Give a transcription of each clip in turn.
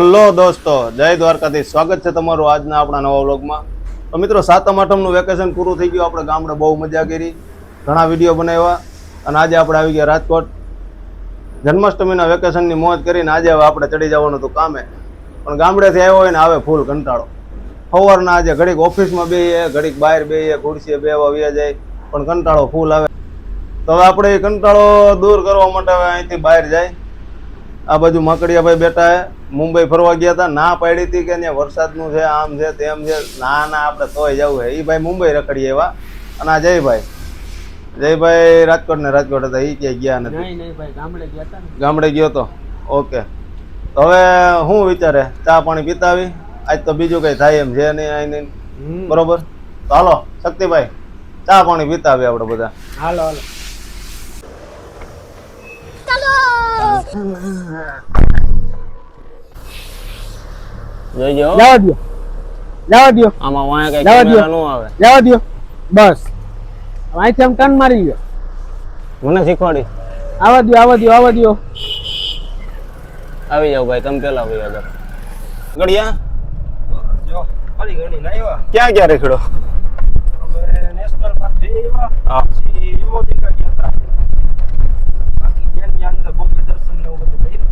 Hello દોસ્તો, જય દ્વારકાથી સ્વાગત છે તમારું આજના આપણા નવા વ્લોગમાં. તો મિત્રો, સાતમ આઠમનું વેકેશન પૂરું થઈ ગયું. આપણે ગામડે બહુ મજા કરી. ઘણા વીડિયો બનાવ્યા અને આજે આપણે આવી ગયા રાજકોટ. જન્માષ્ટમીના વેકેશનની મોજ કરીને આજે હવે આપણે ચડી જવાનું હતું કામે. પણ ગામડેથી આવ્યો હોય ને, આવે ફૂલ કંટાળો. સવારના આજે ઘડીક ઓફિસમાં બેહીએ, ઘડીક બહાર બેહીએ, ખુરશીએ બેવા વ્યા જાય, પણ કંટાળો ફૂલ આવે. તો હવે આપણે એ કંટાળો દૂર કરવા માટે હવે અહીંથી બહાર જાય. આ બાજુ માકડિયાભાઈ બેઠા મુંબઈ ફરવા ગયા હતા ના પાડી હતી કે ત્યાં વરસાદનું છે આમ છે તેમ છે ના ના આપણે તોય જવું છે. એ ભાઈ મુંબઈ રખડી એવા. અને આ જયભાઈ. જયભાઈ રાજકોટ ને રાજકોટ હતા એ ક્યાંય ગયા નથી. ગામડે ગયા હતા તો? ઓકે. તો હવે શું વિચારે ચા પાણી પીતાવી? આજ તો બીજું કઈ થાય એમ છે નહીં આઈ નહીં. બરોબર? તો હાલો શક્તિભાઈ ચા પાણી પીતાવી આપણે બધા. હાલો હાલો. જોઈજો જવા દો જવા દો આમાં વાયા કઈ જવા દ્યો. camera નો આવે. જવા દો બસ. અહીંથી આમ ટર્ન મારી ગયો મને શીખવાડી. આવા દો આવા દો આવા દો આવી જાવ ભાઈ તમે પેલા આવી જાવ ગડિયા જો ફરી ઘણી લાવ્યા ક્યાં ક્યાં રેખડો? અમે નેશનલ પાર્ક જઈ હા. પછી ગયા હતા. બાકી ત્યાંની અંદર બોમ્બે દર્શન ને બધું કર્યું.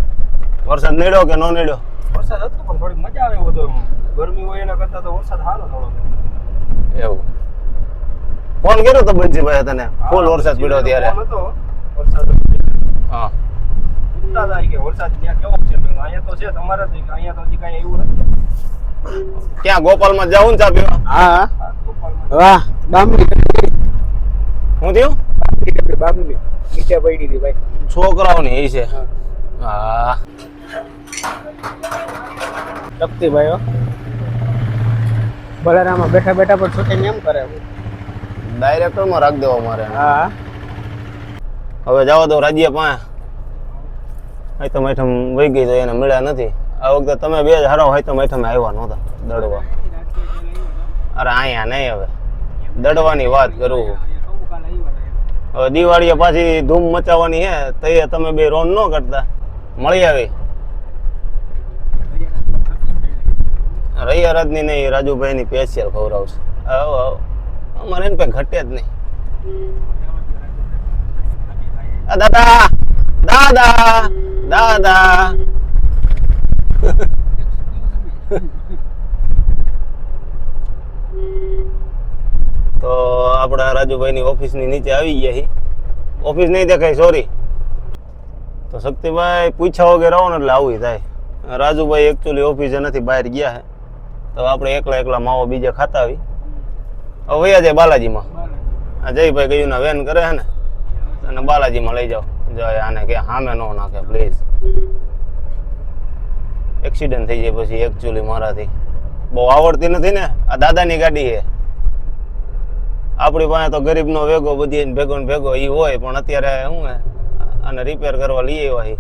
વરસાદ નીડ્યો કે નો નડ્યો? વરસાદ હતો પણ થોડીક મજા આવે એવો હતો ગરમી હોય એના કરતા તો વરસાદ સારો થોડો એવું. ફોન કર્યો તો બંજીભાઈ તને? ફૂલ વરસાદ પડ્યો ત્યારે. હતો. વરસાદ હા. હતા કે વરસાદ ત્યાં કેવો છે? અહીંયા તો છે તમારે અહીંયા તો હજી કાંઈ એવું નથી. ક્યાં ગોપાલમાં જાવું ને ચા હા. વાહ બામણી હું થયું? બામણી નીચે પડી હતી ભાઈ. છોકરાઓની એ છે. હા. શક્તિ ભાઈઓ હો. બલારામાં બેઠા બેઠા પણ શૂટિંગ એમ કરે? ડાયરેક્ટરમાં રાખ દેવો મારે. હા. હવે જવા તો રાજ્ય પાસે. અહીં તો મેઠમ વહી ગઈ તો એને મળ્યા નથી. આ વખતે તમે બે જ હારો હોય તો મેઠમ આવ્યા નહોતા દડવા. અરે અહીંયા નહીં હવે. દડવાની વાત કરું હવે દિવાળીએ પાછી ધૂમ મચાવવાની હે તો તમે બે રોન ન કરતા. મળી આવી. રૈયારાજની નહીં રાજુભાઈની સ્પેશિયલ ખવડાવશે આવો આવો. અમારે એને કઈ ઘટે જ નહીં. દાદા દાદા દાદા. તો આપણા રાજુભાઈની ઓફિસની નીચે આવી ગયા છીએ ઓફિસ નહીં દેખાય સોરી તો શક્તિભાઈ પૂછ્યા વગેરે આવો ને એટલે આવું થાય. રાજુભાઈ એકચ્યુઅલી ઓફિસે નથી, બહાર ગયા છે તો આપણે એકલા એકલા માવો બીજા ખાતા આવી. હવે વયા જાય બાલાજીમાં. આ જયભાઈ ગયું ના વેન કરે છે ને, અને બાલાજીમાં લઈ જાઓ. જાય આને કે સામે ન નાખે પ્લીઝ એક્સિડન્ટ થઈ જાય પછી એકચ્યુઅલી મારાથી. બહુ આવડતી નથી ને, આ દાદાની ગાડી છે. આપણી પાસે તો ગરીબનો વેગો બધી ભેગો ને ભેગો એ હોય, પણ અત્યારે શું હે અને રિપેર કરવા લઈ આવ્યા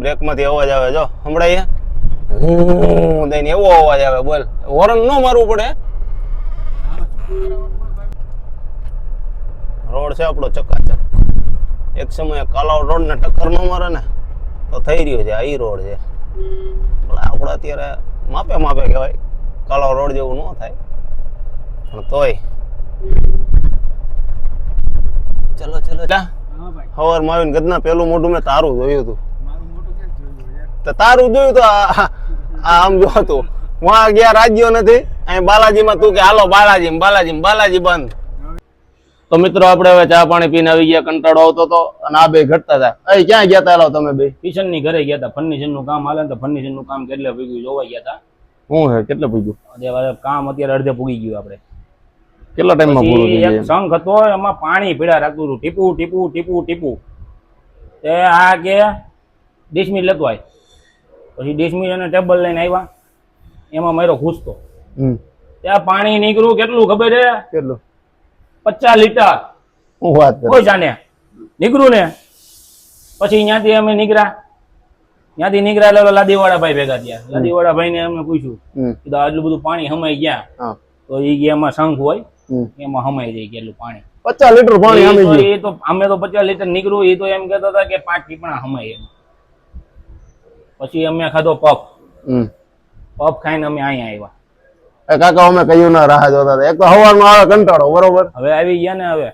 બ્રેકમાંથી અવાજ આવે, જો, સંભળાય હું દઈને એવો અવાજ આવે બોલ. હોરન ન મારવું પડે. રોડ છે આપણો ચકાચક. એક સમયે કાલાવ રોડ ને ટક્કર ન મારે ને તો થઈ રહ્યો છે આ રોડ છે. પણ આપણે અત્યારે માપે માપે કહેવાય કાલાવ રોડ જેવું ન થાય. પણ તોય. ચલો ચલો હવારમાં આવીને ગદના પેલું મોઢું મેં તારું જોયું હતું મારું મોટું ક્યાં જોયું યાર તો તારું જોયું તો આમ જો હતું. વાં ગયા રાજ્યો નથી. અહીં બાલાજીમાં તું કે હાલો બાલાજી બાલાજી બાલાજી બંધ. તો મિત્રો આપણે હવે ચા પાણી પીને આવી ગયા કંટાળો આવતો હતો અને આ બે ઘટતા હતા. અહીં ક્યાં ગયા હતા તમે બે. કિશનની ઘરે ગયા હતા ફર્નિચરનું કામ હાલે તો ફર્નિચરનું કામ કેટલે પૂગ્યું જોવા ગયા હતા હું હે કેટલે પૂછ્યું કામ અત્યારે અડધે પૂગી ગયું આપણે. કેટલા ટાઈમમાં પૂરું થઈ જાય શંખ હતો એમાં પાણી પીડા રાખતું હતું. ટીપું ટીપું ટીપું ટીપું. તે આ કે ડિસમિલ લેતો આય પછી ડિસમિલ અને ટેબલ લઈને આવ્યા. એમાં મારો ઘૂસતો. ત્યાં પાણી નીકળ્યું કેટલું ખબર છે? કેટલું? પચાસ લીટર. હું વાત કોઈ જાણે. નીકળ્યું ને. પછી ત્યાંથી અમે નીકળ્યા. ત્યાંથી નીકળ્યા એટલે લાદીવાળા ભાઈ ભેગા થયા. લાદીવાળા ભાઈને અમે પૂછ્યું. કીધું આટલું બધું પાણી હમાઈ ગયા તો એ કે એમાં શંખ હોય. એમાં હમાઈ જાય કેટલું પાણી. પચાસ લીટર પાણી એ તો- એ તો અમે તો પચાસ લીટર નીકળ્યું. એ તો એમ કહેતા હતા કે પાંચ ટીપણા હમાય એમ. પછી અમે ખાધો પફ. પફ ખાઈને અમે અહીંયા આવ્યા. એ કાકા અમે કહ્યું ના રાહ જોતા એક તો હવાનો આવે કંટાળો બરોબર? હવે આવી ગયા ને હવે.